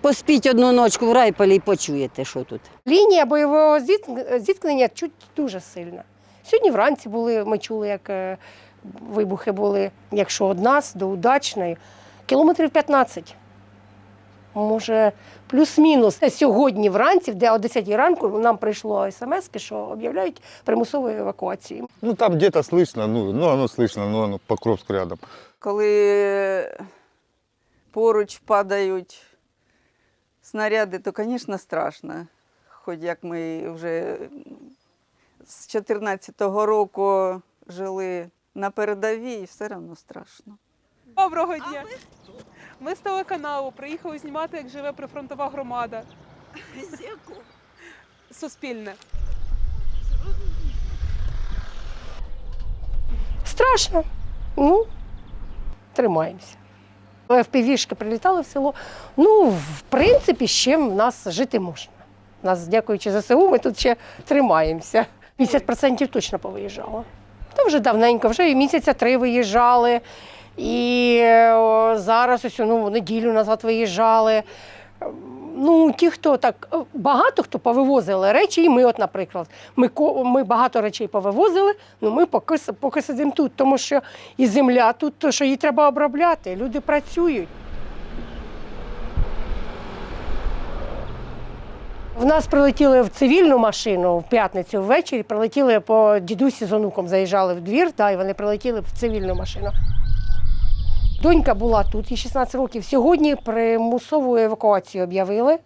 Поспіть одну ночку в райполі і почуєте, що тут. Лінія бойового зіткнення чуть дуже сильна. Сьогодні вранці були, ми чули, як е, вибухи були, якщо від нас до удачної, кілометрів 15. Може, плюс-мінус. Сьогодні вранці, де о 10 ранку, нам прийшло смс, що об'являють примусову евакуацію. Ну там где-то слышно, ну, ну оно слышно, ну оно Покровск рядом. Коли поруч падають снаряди, то, звісно, страшно. Хоч як ми вже з 14-го року жили на передовій, все одно страшно. Доброго дня. Ми з телеканалу приїхали знімати, як живе прифронтова громада. З яку? Суспільне. Страшно. Ну, тримаємося. ФПВ-шки прилітали в село. Ну, в принципі, з чим в нас жити можна. Нас, дякуючи ЗСУ, ми тут ще тримаємося. 50% точно повиїжджало. Та вже давненько, вже і місяця три виїжджали. І зараз ось ну, неділю назад виїжджали. Ну, ті, хто так, е, багато хто повивозили речі, і ми, от, наприклад, ми, ми багато речей повивозили, ну ми поки, поки сидимо тут, тому що і земля тут, то що її треба обробляти, люди працюють. В нас прилетіли в цивільну машину в п'ятницю ввечері, прилетіли по дідусі з онуком, заїжджали в двір, да, і вони прилетіли в цивільну машину. Донька була тут, їй 16 років. Сьогодні примусову евакуацію об'явили.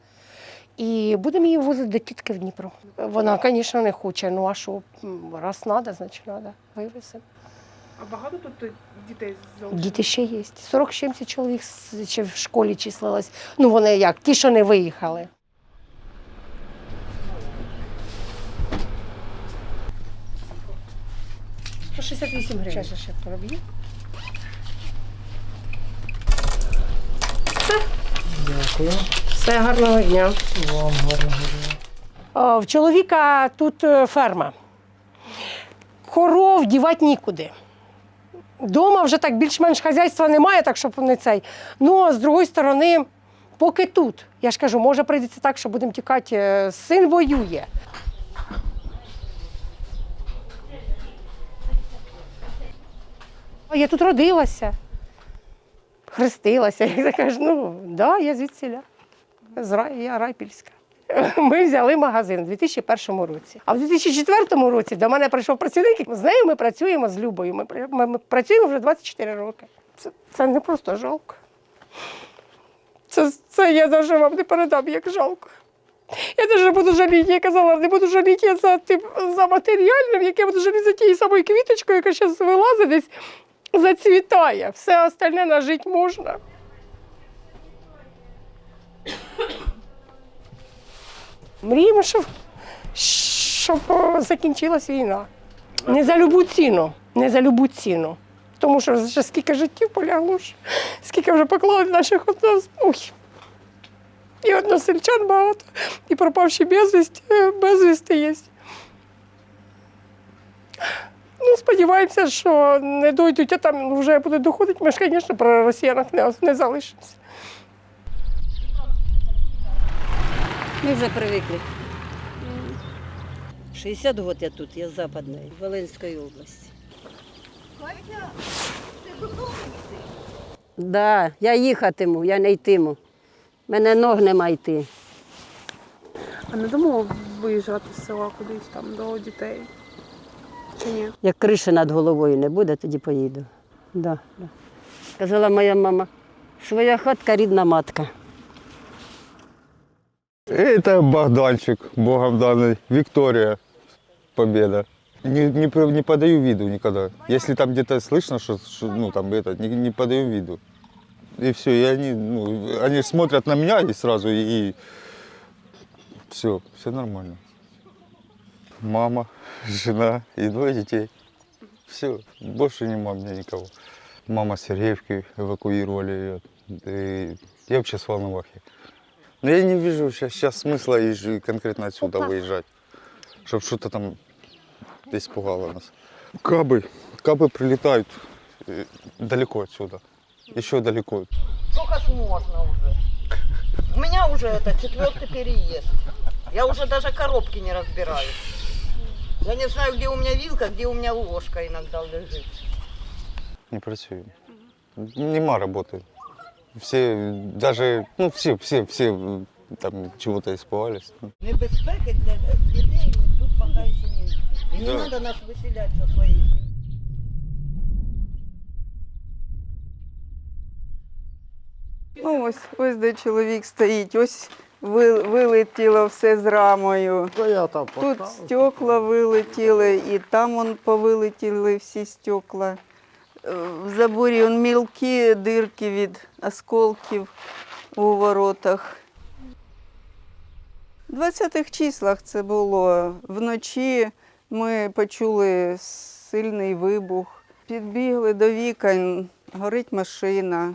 І будемо її возити до тітки в Дніпро. Вона, звісно, не хоче. Ну а що, раз треба, значить треба. Вивеземо. А багато тут дітей Діти ще є. 40-70 чоловік ще в школі числилось. Ну вони як, ті, що не виїхали. По 68 гривень. Зараз ще проб'ю. Дякую. Все, гарного дня. Вам гарного дня. О, В чоловіка тут е, ферма. Коров дівати нікуди. Дома вже так більш-менш хазяйства немає, так щоб не цей. Ну, а з другої сторони, поки тут. Я ж кажу, може прийдеться так, що будемо тікати. е, Син воює. Я тут родилася, хрестилася. Я кажу, ну, да, я звідсіля. Я Райпільська. Ми взяли магазин у 2001 році. А в 2004 році до мене прийшов працівник. З нею ми працюємо з Любою. Ми, ми, ми працюємо вже 24 роки. Це, це не просто жалко. Це, це я навіть вам не передам, як жалко. Я навіть буду жаліти, я казала, не буду жаліти за, тим, за матеріальним, яке я буду жаліти за тією самою квіточкою, яка зараз вилазить десь, зацвітає. Все остальне нажити можна. Мріємо, щоб, щоб закінчилась війна. Не за любу ціну, не за любу ціну. Тому що вже скільки життів полягло, скільки вже поклали наших однос... Ой. І односельчан багато, і пропавші безвісті, е, безвісти є. Ну, сподіваємося, що не дойдуть, а там вже буде доходити. Ми ж, звісно, про росіянах не, не залишимося. Ми вже привикли. 60 років я тут, я з Западної, Волинської області. Да, я їхатиму, я не йтиму. Мене ног нема йти. А не думав виїжджати з села кудись там до дітей? Чи ні? Як криші над головою не буде, тоді поїду. Да, да. Казала моя мама, своя хатка рідна матка. Это Богданчик, богом данный, Виктория, победа. Не, не, про- не подаю виду никогда. Если там где-то слышно, что, что, ну там это, не, не подаю виду. И все, и они, ну, они смотрят на меня и сразу, и, все, все нормально. Мама, жена и двое детей. Все, больше нема у меня никого. Мама с Сергеевки эвакуировали ее. И я вообще с Волновахи. Но я не вижу сейчас, смысла и конкретно отсюда выезжать, чтобы что-то там испугало нас. Кабы, кабы прилетают э, далеко отсюда, еще далеко. Сколько ж можно уже? У меня уже это четвертый переезд. Я уже даже коробки не разбираю. Я не знаю, где у меня вилка, где у меня ложка иногда лежит. Не працюю. Нема роботи. Всі, даже, ну, всі, всі, всі м, там чого-то испугались. Небезпеки для дітей ми тут пока еще не И не Да. надо нас выселять со своей земли. Ну, ось, ось де чоловік стоїть, ось ви- вилетіло все з рамою. То я там Тут поставив. стекла вилетіли, і там он повилетіли всі стекла. Е, В заборі он мілкі дирки від осколків у воротах. В 20-х числах це було. Вночі ми почули сильний вибух. Підбігли до вікон, горить машина.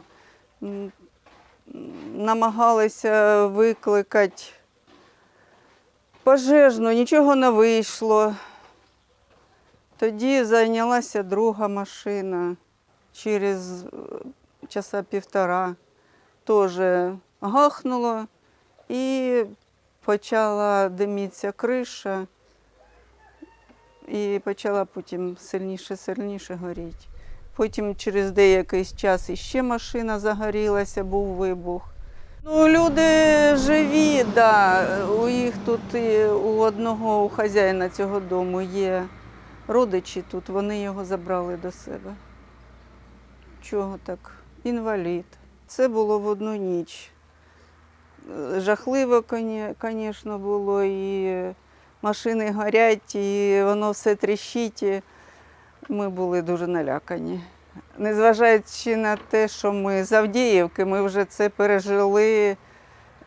Намагалися викликати пожежну, нічого не вийшло. Тоді зайнялася друга машина через е, часа півтора. Теж гахнуло і почала димітися криша, і почала потім сильніше, сильніше горіти. Потім через деякий час іще машина загорілася, був вибух. Ну, люди живі, да. У їх тут у одного у хазяїна цього дому є родичі тут, вони його забрали до себе. Чого так? Інвалід. Це було в одну ніч. Жахливо, звісно, було, і машини горять, і воно все тріщить. Ми були дуже налякані. Незважаючи на те, що ми з Авдіївки, ми вже це пережили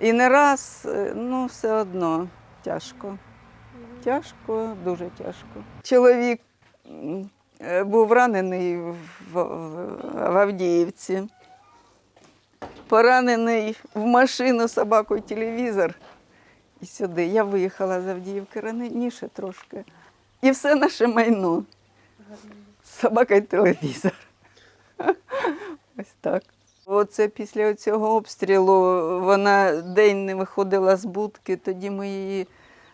і не раз, е, ну все одно тяжко. Тяжко, дуже тяжко. Чоловік е, був ранений в Авдіївці. Поранений в машину собаку телевізор. І сюди. Я виїхала з Авдіївки раніше трошки. І все наше майно. Собака й телевізор. Ось так. Оце після цього обстрілу вона день не виходила з будки, тоді ми її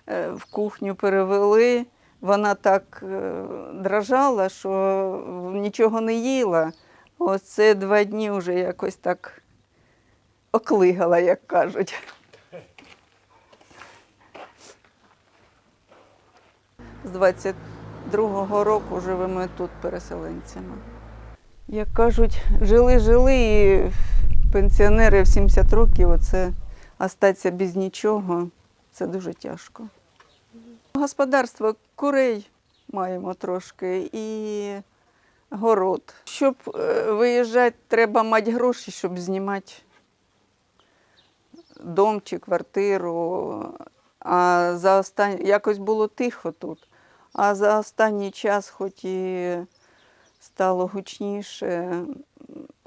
е, в кухню перевели. Вона так е, дрожала, що нічого не їла. Оце два дні вже якось так оклигала, як кажуть. З 22-го року живемо тут переселенцями. Як кажуть, жили-жили і пенсіонери в 70 років, оце остатися без нічого, це дуже тяжко. Господарство курей маємо трошки і город. Щоб е, виїжджати, треба мати гроші, щоб знімати дом чи квартиру. А за остан... якось було тихо тут. А за останній час, хоч і стало гучніше,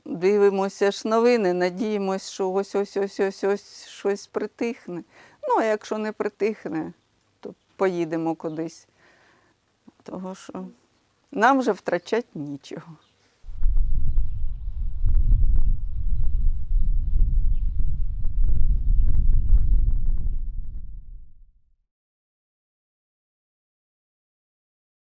дивимося ж новини, надіємося, що ось ось ось ось ось щось притихне. Ну, а якщо не притихне, то поїдемо кудись. Того що нам вже втрачати нічого.